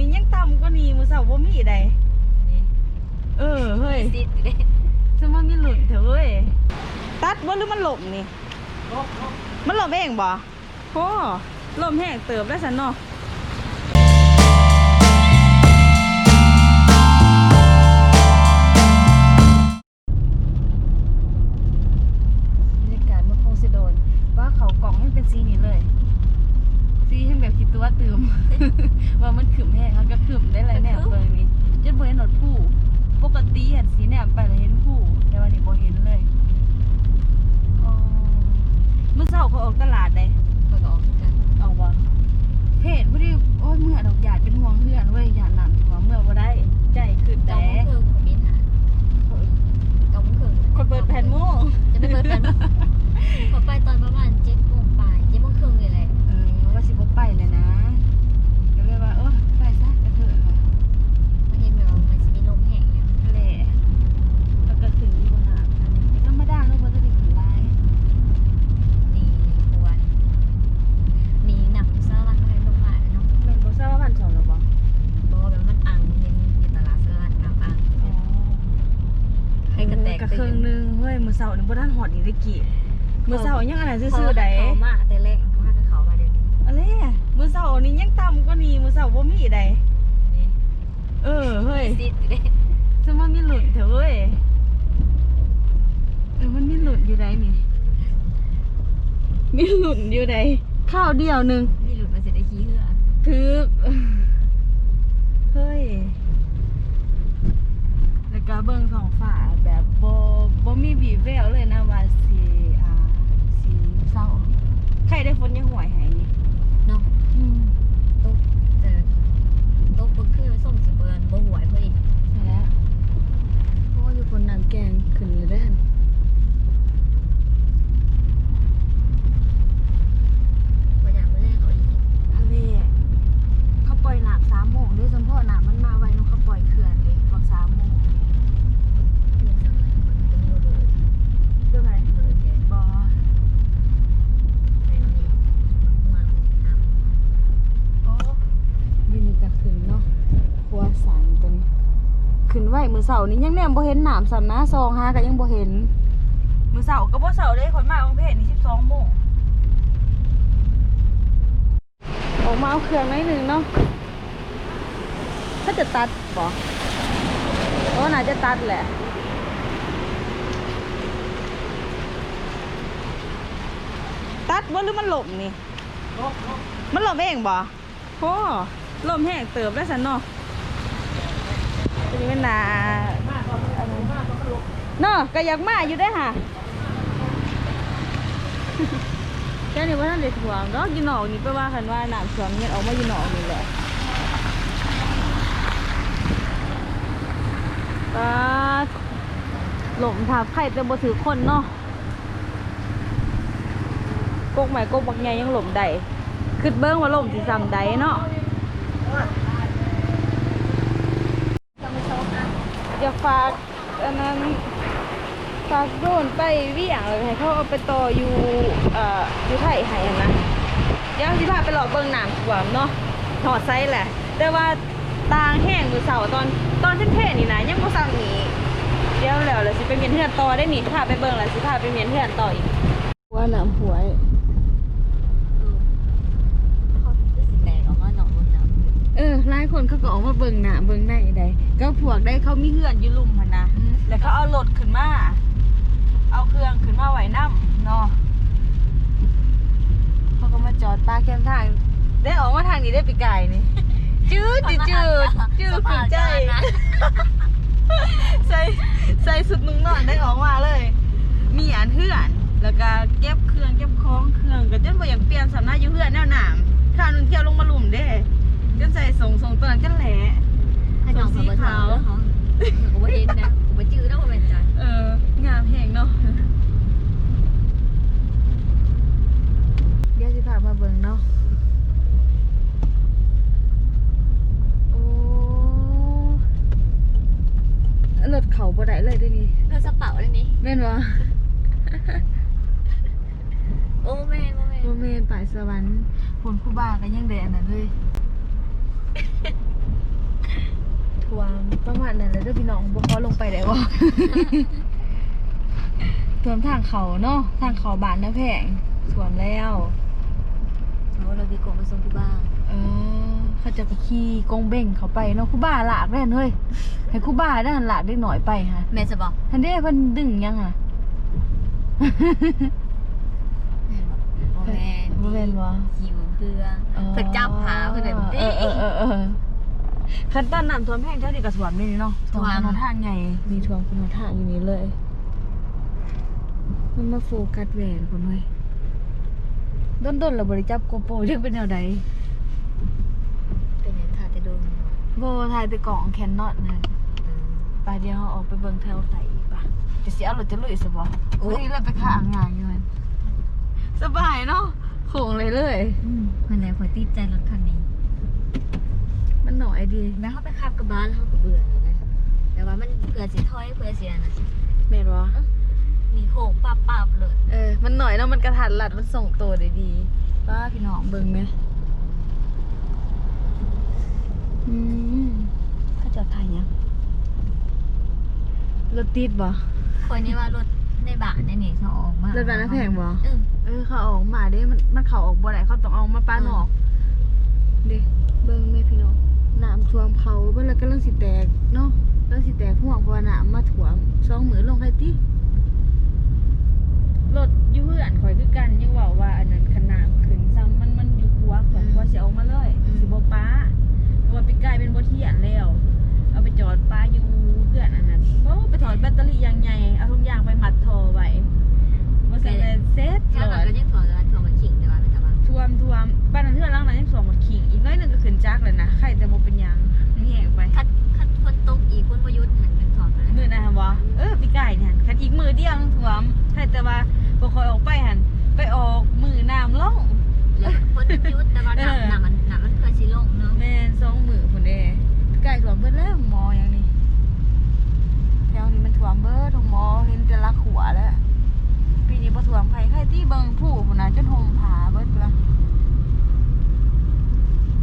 นี่ยังต่ำกว่านี้มื้อเสาร์บ่มีใดนี่เออเฮ้ยซิดอยู่เด้ซึ่งมันมีหลุดเถอะเว้ยตัดบ่หรือมันหลบนี่มันหลบเองบ่โอ้ลมแห้งเติบได้สันเนาะ แบบคิดตัวตืมว่ามันขึ้มแห้งเขาก็ขึ้มได้เลยแนบเบิ่งนี้จนบ่เห็นหนดผู้ปกติเห็นสีแนบไปแล้วเห็นผู้แต่วันนี้บ่เห็นเลยอ๋อมื้อเช้าเขาออกตลาดได้เพิ่นก็ออกคือกันเอาบ่เพจบ่ได้โอ้ยเมื่อดอกหยาดเป็นห่วงเพื่อนเว้ยหยาดนั่นว่าเมื่อบ่ได้ใจขึ้นเก้าแต่ โมงครึ่งผมบินหาเก้าโมงครึ่ง คนเปิดแผ่นโมง จะไม่เปิดแผ่นพอไปตอนประมาณเจ็ดโมงปลายเจ็ดโมงครึ่งนี่แหละ เออว่าสิบ่ไปเลยนะก็เลยว่าเออไปซะกระเถิดล่ะ มันเห็นแบบว่ามันจะมีลมแห้งเนี่ย ทะเลแล้วก็ขึ้นที่บนหาดอันนี้ธรรมดาเนาะบ่ได้ขึ้นหลาย นี่ควรนี่หนังสลัดให้ลงมาเนาะ แม่นบ่ทราบว่าพันสองหรอบ่ บอกแบบมันอังเห็นอยู่ตลาดสลัดน้ำอังให้ กระแตกก็ครึ่องนึงเฮ้ยมือเช้านี่บ่ทันฮอดอีกตะกี้มือเช้ายังอันนั้นซื่อๆใดเขามาแต่แรกมากับเขามาเดี๋ยวนี้อะไรมือเช้านี่ยังต่ำกว่านี้มือเช้าบ่มีใดเออเฮ้ยซิดเด้ซึ่งมันมีหลุดเถอะเว้ยเออมันมีหลุดอยู่ใดนี่มีหลุดอยู่ใดข้าวเดียวนึงนี่หลุดมาเสร็จได้ขี้เหือถึกเฮ้ย ก็เบิ่งท้องฟ้าแบบบ่บ่มีบีแววเลยนะว่าสิอ่าสิเศร้าใครได้ฝนยังหวยให้นี่เนาะอืมตกเจอตกบนขึ้นไปส่งสิบเบิร์นบ่หวยพอดีใช่แล้วเพราะว่าอยู่คนน้ำแกงขึ้นอยู่ได้หั่น พยายามไปแรกเอาอีก ทะเลเขาปล่อยน้ำสามโมงด้วยสมพ่อน้ำมันมาไวเนาะเขาปล่อยเขื่อนเลยบอกสามโมง เรียนสักหน่อยมันจะมีโดด เรื่องอะไร โดดแทน บอ ไปนี่มันน้ โอ้ยูนี่ก็ขึ้นเนาะครัวสันตัวนี้ ขึ้นไหวมือเสาร์นี้ยังแนมบ่เห็นน้ำสำนะซองฮาก็ยังบ่เห็น มือเสาร์ก็บ่เสาร์ได้คนมาองเพจนี่สิบสองโมงออกมาเอาเครื่องหน่อยหนึ่งเนาะถ้าจะตัดบ่เพราะว่าน่าจะตัดแหละตัดบ่หรือมันหลบนี่ มันหลบเองบ่โอ้ลมแห้งเติบได้สันเนาะ จะมีเป็นนาเนาะก็อยากมาอยู่ได้ค่ะแค่นี้ว่าท่านเด็ดห่วงเนาะอยู่นอกนี่ไปว่ากันว่าหน้ำท่วมเนี่ยออกมาอยู่นอกนี่แหละก็หลมทับไข่แต่บ่ถือคนเนาะกกใหม่กกบักใหญ่ยังหล่มได้คือเบิ้งว่าหล่มสิซ้ำใดเนาะ อย่าฝากอันนั้นฝากโดนไปวี่ยงเลยให้เขาเอาไปต่ออยู่เอ่ออยู่ไทยให้นะเดี๋ยวสิพาไปหลอดเบิ้งหน้ำท่วเนาะถอดไซส์แหละ แต่ว่าตางแห้งมือเสาร์ตอนตอนเท่ๆนี่นะยังบ่ซ้ำนี้เดี๋ยวแล้วเลยสิไปเมียนเทือนต่อได้นี่พาไปเบิ้งแล้วสิพาไปเมียนเทือนต่ออีกว่าน้ำหวยำเขาจะสิแตกออกมาหนองบนน้ำ เออหลายคนเขาก็ออกมาเบิ่งหน้าเบิ่งได้ใดก็พวกได้เขามีเฮือนอยู่ลุ่มพันนะแล้วเขาเอารถขึ้นมา เอาเครื่องขึ้นมาไว้น้ำเนาะเขาก็มาจอดป้าแคมทางได้ออกมาทางนี้ได้ปีกายนี่จืดจืดจืดจืดขึ้นใจใส่ใส่สุดนุ่งนอนได้ออกมาเลย มีอันเฮือน แล้วก็เก็บเครื่องเก็บของเครื่องก็จนบ่อยากเปลี่ยนสำนักอยู่เฮือนแนวหนามข้าวนึงเที่ยวลงมาลุ่มเด้ จนใส่ส่งส่งตัวนั้นกันแหละ ให้น้องเขาบ่ถามแล้วเขาเขาบ่เห็นนะเขาบ่จื้อแล้วบ่เป็นใจเอองามแหงเนาะเดี๋ยวสิพามาเบิ่งเนาะโอ้รถเขาบ่ได้เลยเด้วยวนี่เราสะเป๋าเลยนี่แม่นบ่โอ้แม่นบ่แม่นโอเมนป่ายสวรรค์ผลคูบากันยังแดอันนั้นเลย ประมาณนั้นเลยเด้อพี่น้องบ่พอลงไปได้บ่สวมทางเขาเนาะทางเขาบานนะแพงสวมแล้วเพราะว่าเรามีกงมาส่งที่บ้านเออเขาจะไปขี่กงเบ่งเขาไปเนาะครูบ้าหลากได้หั่นเฮ้ยให้ครูบ้าได้หันหลากได้หน่อยไปฮะแม่จะบอกทันเด้เพิ่นดึงยังอะโมแมนบ่แม่นบ่หิวเครื่องเพิ่นจับหาเพิ่นน่ะเอเด้อเออเออเออ คันต้นน้ำท่วมแห้งเท่านี้ก็ท่วมนี่เนาะท่วมถนนทางใหญ่มีท่วมถนนทางอยู่นี้เลย มันมาโฟกัสแหวนคนเว้ยต้นต้นๆเราบริจับโกโปรเรียกเป็นแนวใดเป็นยังท่าจะโดนบ่โบถ่ายแต่กล่องแคนนอตนะอืมไปเดี๋ยวเราออกไปเบิ่งแถวไสอีกปะจะสิเอารถจะลุยสบอโอ้วันนี้เราไปข้างงานอยู่มันสบายเนาะโค้งเลยเลยอืมเพิ่นเลยพอติดใจรถคันนี้ มันหน่อยดีแม้เขาไปขับกับบ้านเขาก็เบื่อแล้วนะแต่ว่ามันเผื่อสิถอยเผื่อเสียนะแม่นวะมีโค้งปับปับๆเลย เออ มันหน่อยเนาะมันกระทันหลัดมันส่งตัวได้ดีป้าพี่น้องเบิ่งไหมอืมถ้าจอดถ่ายยังรถติดบ่คนนี้ว่ารถในบ้านในนี่เขาออกมารถบ้านน้าแพงบ่เออเออเขาเอาออกมาเด้มันมันเขาออกบ่ได้เขาต้องเอามาป้านอกเด้เบิ่งแม่พี่น้อง น้ำท่วมเขาเบิ่งแล้วก็เรื่องสิแตกเนาะเรื่องสิแตกห่วงเพราะว่าน้ำมาท่วมสองมือลงใครติรถอยู่เพื่อนข่อยคือกันยังบอกว่าอันนั้นขนาดขึ้นซ้ำมันมันอยู่หัวของพอสิเอามาเลยสิบ่ป้าเพราะว่าไปกลายเป็นบ่เที่ยนแล้วเอาไปจอดป้าอยู่เพื่อนอันนั้นโอ้ไปถอดแบตเตอรี่ยางใหญ่เอาทุกอย่างไปมัดทอไว้บ่เสร็จเลยเซ็ตแล้เลวเรายก็ยังถอดแล้วถอ ท่วมท่วมบ้านนั้นเทื่อนหลังนั้นยังสวมหมดขิงอีกน้อยหนึงก็ขึ้นจักเลยนะใครแต่บ่เป็นหยังมันแห้งไปคัดคัดคนตกอีกคนประยุทธ์หันเป็นถอดไปแล้วมือนะฮะวะเออพี่ไก่เนี่ยหันคันอีกมือเดียวนึงท่วมใครแต่ว่าบ่คอยออกไปหันไปออกมือน้ำลงแล้วคนประยุทธ์แต่ว่าหนักหนักมันหนักมันเคยสิลงเนาะ แม่นสองมือคนเด้ไก่ถ่วมเบิดแล้วหมออย่างนี้แถวนี้มันถ่วมเบิดทุกหมอเห็นแต่ละขัวแล้ว ปีนี้บ่ถ่วมใครใครที่เบิ่งผู้พุ่นน่ะจนห่มผ้าเบิดละ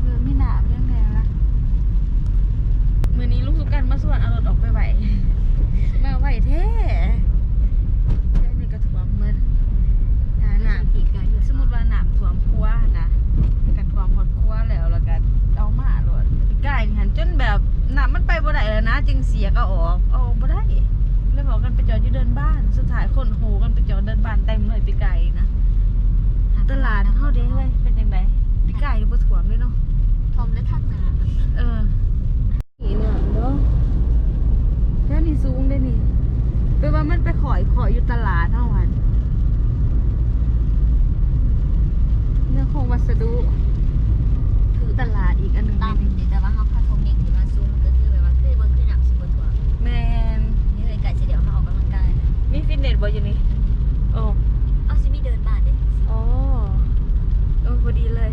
เออมีหนามเรื่องแดงละมื้อนี้ลูกสุกันมาสวนเอารถออกไปไหวมาไหวแท้แค่นี้ก็ถ่วมเบิดหาหนาม อีกไกลอยู่ สมมติว่าหนามท่วมครัวนะกันท่วมหมดครัวแล้วแล้วก็เอามาโลดใกล้นี่หันจนแบบน้ำมันไปบ่ได้แล้วนะ จึง เสียก็ออกเอาออกบ่ได้เลยบอกกันไปจอดอยู่เดินบ้าน สุดท้ายคนโหกันไปจอดเดินบ้านเต็มเลยปีไก่นะตลาดเฮาเด้เฮ้ยเป็นจังไดปีไก่อยู่บ่ท่วมเลยเนาะทอมและทักนาเออนี่เนี่ยเนาะแล้วนี่สูงได้นี่แปลว่ามันไปขอยขอยอยู่ตลาดเฮาหันเรื่องของวัสดุคือตลาดอีกอันหนึ่งตั้งนี่แต่ว่าเขาพาทงเด็กที่มาซูม แมนนี่เลยไก่สิเดี๋ยวมาออกกำลังกายนะมีฟิตเนสบ่อยู่นี่โอ้เอาสิมีเดินบ้านเด้อ๋อเออพอดีเลย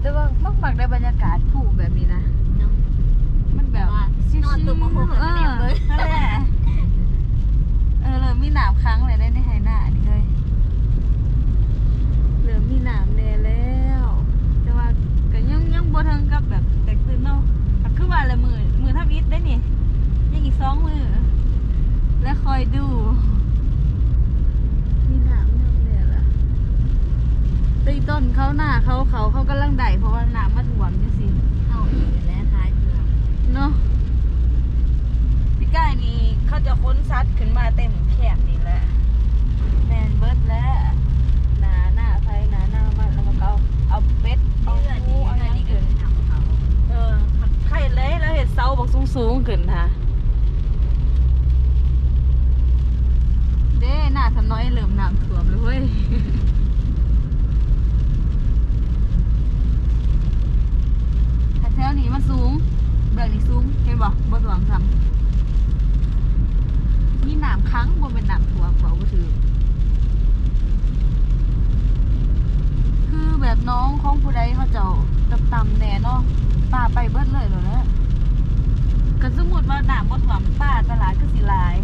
แต่ว่ามักมักได้บรรยากาศถูกแบบนี้นะ เนาะมันแบบว่าชิวๆนอนตุ่มโมโหเอกันแนอมเลยนั่นแหละเออเลยมีหนามครั้งเลยได้ในไฮหน้านี่เลยเหลือมีหนามแน่แล้วแต่ว่าก็ ยังยังบ่ทังกับแบบแตกตื่นเนาะก็คือว่าละมือมือทับอิดได้นี่ยังอีกสองมือ แล้วคอยดู มีหนามนำเนี่ยล่ะตีต้นเขาหน้าเขาเขาเขากำลังได้เพราะว่าหนามมาถ่วมจังซี่เข้าอีกแล้วท้ายเครื่องเนาะพี่กายนี่เขาจะค้นซัดขึ้นมาเต็มแคบนี่แหละแมนเบิร์ดแล้ว เสาบอกสูงๆขึ้นค่ะเด้หน้าทำน้อยเริ่มน้ำท่วมเลยเว้ยแต่แถวนี้มันสูงเบื้องนี้สูงเห็นบ่บ่ถ่วมซ้ำมีน้ำค้างบ่เป็นน้ำท่วมบ่บ่ถือคือแบบน้องของผู้ใดเขาเจ้าต่ำๆแน่เนาะป้าไปเบิดเลยเหรอเนี่ย สมมุติว่าหนามดหวังป้าตลาดคือสิหลาย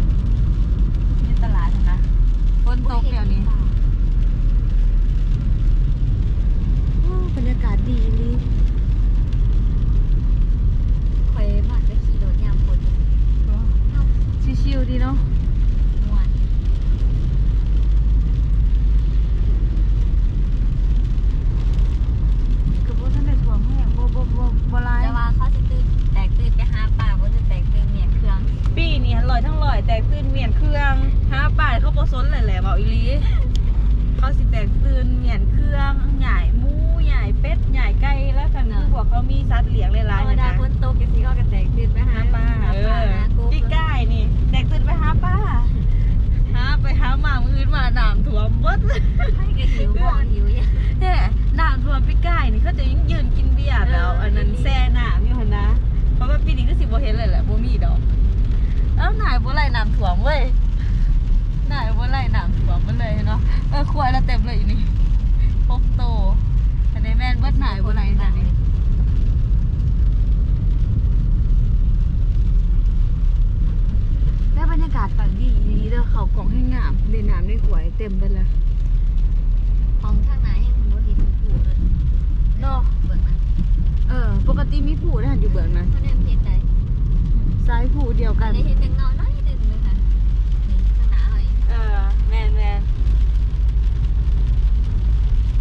มีตลาดนะฝนตกเดี๋ยวนี้อู้บรรยากาศดีนี่ข่อมากไปขี่รถยามฝนชิวๆดีเนาะ บ่ไหลน้ำท่วมเว้ยหนายบ่ไหลน้ำท่วมมันเลยเนาะเออควายละเต็มเลยอยู่นี่พกโตอันนี้แม่นเบิดหนายบ่ไหลจ้ะนี่แล้วบรรยากาศฝั่งดีดีเด้อเขากล่องให้งามในน้ำในหวยเต็มไปเลยของทางไหนให้มันบ่เห็นผู้เลยเนาะเบิ่งมันเออ ปกติมีผู้นะอยู่เบื้องนั้นเพราะนั่นเห็นได้ซ้ายผู้เดียวกันได้เห็นจังน้อยน้อยหนึงเลยค่ะนี่ข้างหน้า เฮ้ยเออแมนแมน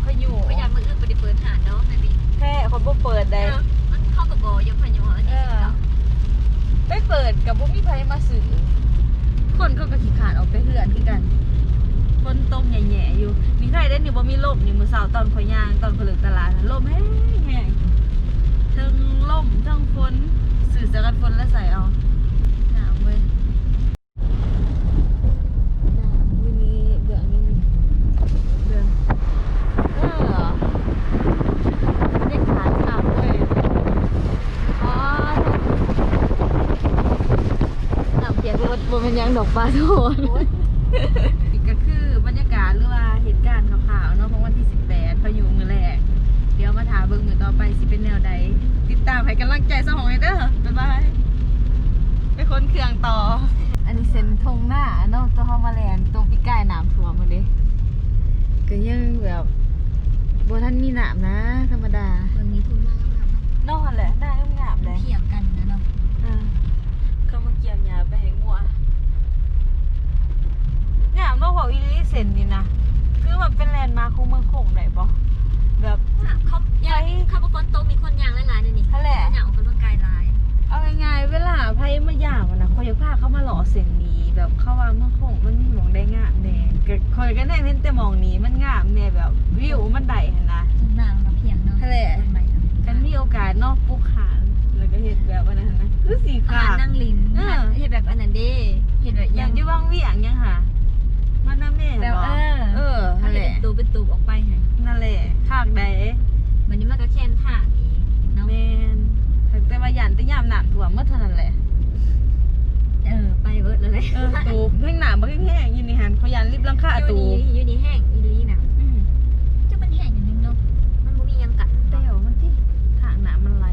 เขาอยู่บ่อยากมื้ออื่นบ่ได้เปิดหาดอกนั่นนี่แค่เขาบ่เปิดเอได้อมันเข้ากับบ่ยังพะยอันนี้สิเนาะไม่เปิดกับบ่มีไผมาซื้อคนเขาก็ขี้ขลาดออกไปเฮือนคือกันฝนตกแหน่ๆอยู่มีใครได้นี่บ่มีลมนี่มื้อเช้าตอนข่อยย่างตอนข่อยเลิกตลาดน่ะลมแห้งๆทั้งลมทั้งฝนสื่อสกัดฝนแล้วใส่เอาหนาวเว้ยหนาววันนี้เบื้องนี้มันเบื้องเออบรรยากาศขาวเว้ยอ๋อ น้ำเปียกรถบนเป็นห ยังดอกปลาโทนนี่ก็คือบรรยากาศหรือว่าเหตุการณ์ข่าวๆเนาะของวันที่ 18พายุมือแรก เดี๋ยวมาถามเบิ่งมือต่อไปสิเป็นแนวใด ติดตามให้กำลังใจสมองเลยเด้อบ๊ายบายไปค้นเครื่องต่อ อันนี้เซ็นทงหน้าเนาะตัวเฮามาแลนด์ตรงพี่ใกล้น้ำท่วมมันเด้ก็ยังแบบบ่ทันมีน้ำนะ ธรรมดาเบิ่งนี้ทุ่งนางามๆเนาะนอนแหละหน้างามๆเลยเทียบกันนะเนาะอ่าก็มาเกี่ยวยาไปให้งัว เนี่ยเมื่อบอกอีลิเซนนี่นะคือมันเป็นแลนด์มาร์คของเมืองคงไหนปะแบบเขาอยากเขาบ่ฝนตกมีคนย่างหลายๆนี่นี่นั่นแหละย่างออกกำลังกายหลาย เอาง่ายๆเวลาไพ่มาย่างอะนะคอยอยากพาเขามาหล่อเส้นนี้แบบเข้าว่าเมืองคงมันมีหมองได้งามแน่ก็คอยก็แน่เห็นแต่หมองนี้มันงามแน่แบบวิวมันได้หั่นนะทุ่งนางกับเพียงเนาะนั่นแหละต้นไม้เนาะกันมีโอกาสเนอกปลูกขานแล้วก็เห็นแบบว่านั้นนะคือสีอาขาหารนั่งลินเออเฮ็ดแบบอันนั้นเด้เฮ็ดแบบอยัย่างงที่ว่างเวียงยังค่ะ มันน่าแม่แบบบอกเออเออถ้านั่นแหเฮ็ดละเป็นตูเป็นตูออกไปให้นั่นแหละภาคใดวันนี้มันก็แค่นทางอีกเนาะแมนแต่ว่ายันแต่ยามหนักถั่วมเมื่อเท่านั้นแหละ เออไปเบิดเลยเออตูบแห้งหนาบ่แห้งๆอยินนี่หันเขายันรีบลังค่าอยู่ตูนี่อยู่นี่แห้งอีหลีน่ะอืมจะมันแห้งอย่างนึงเนาะมันบ่มีหยังกัดเต้วมันที่ทางหนามันไหล